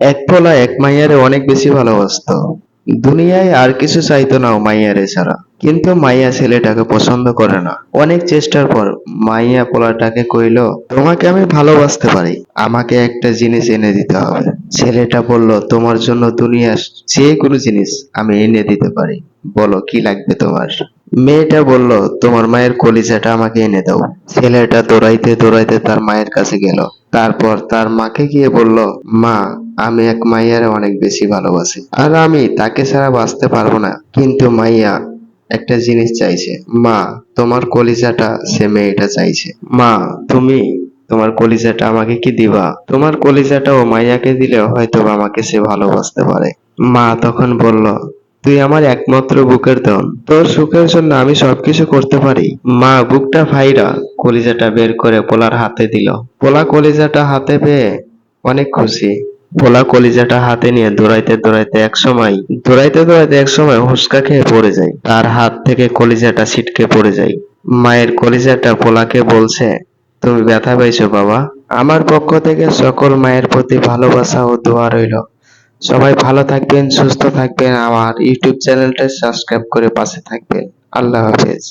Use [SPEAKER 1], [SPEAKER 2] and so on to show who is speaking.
[SPEAKER 1] এক পোলা এক মাইয়ারে অনেক বেশি ভালোবাসতো। দুনিয়ায় আর কিছু চাইতো না মাইয়ারে ছাড়া। কিন্তু মাইয়া ছেলেটাকে পছন্দ করে না। অনেক চেষ্টার পর মাইয়া পোলাটাকে কইল, তোমাকে আমি ভালোবাসতে পারি। আমাকে একটা জিনিস এনে দিতে হবে। ছেলেটা বলল, তোমার জন্য দুনিয়ার যে কোনো জিনিস আমি এনে দিতে পারি। বলো, কি লাগবে তোমার? মেয়েটা বলল, তোমার মায়ের কলিজাটা আমাকে এনে দাও। ছেলেটা দৌড়াইতে দৌড়াইতে তার মায়ের কাছে গেল। তারপর তার মাকে গিয়ে বলল, মা, আমি এক মাইয়ারে অনেক বেশি ভালোবাসি। আর আমি তাকে ছাড়া বাঁচতে পারব না। কিন্তু মাইয়া একটা জিনিস চাইছে। মা, তোমার কলিজাটা সে মেয়েটা চাইছে। মা, তুমি তোমার কলিজাটা আমাকে কি দিবা? তোমার কলিজাটা ও মাইয়াকে দিলে হয়তো আমাকে সে ভালোবাসতে পারে। মা তখন বলল তুই আমার একমাত্র বুকের ধন। তোর সুখের জন্য আমি সবকিছু করতে পারি। মা, বুকটা ফাইরা কলিজাটা বের করে পোলার হাতে দিল। পোলা কলিজাটা হাতে পেয়ে অনেক খুশি। পোলা কলিজাটা হাতে নিয়ে দৌড়াইতে দৌড়াইতে এক সময়, দৌড়াইতে দৌড়াইতে এক সময় হুসকা খেয়ে পড়ে যায়। তার হাত থেকে কলিজাটা ছিটকে পড়ে যায়। মায়ের কলিজাটা পোলাকে বলছে, তুমি ব্যথা পাইছো বাবা। আমার পক্ষ থেকে সকল মায়ের প্রতি ভালোবাসা ও দোয়া রইল। সবাই ভালো থাকবেন সুস্থ থাকবেন। আমার ইউটিউব চ্যানেলটা সাবস্ক্রাইব করে পাশে থাকবেন। আল্লাহ হাফেজ।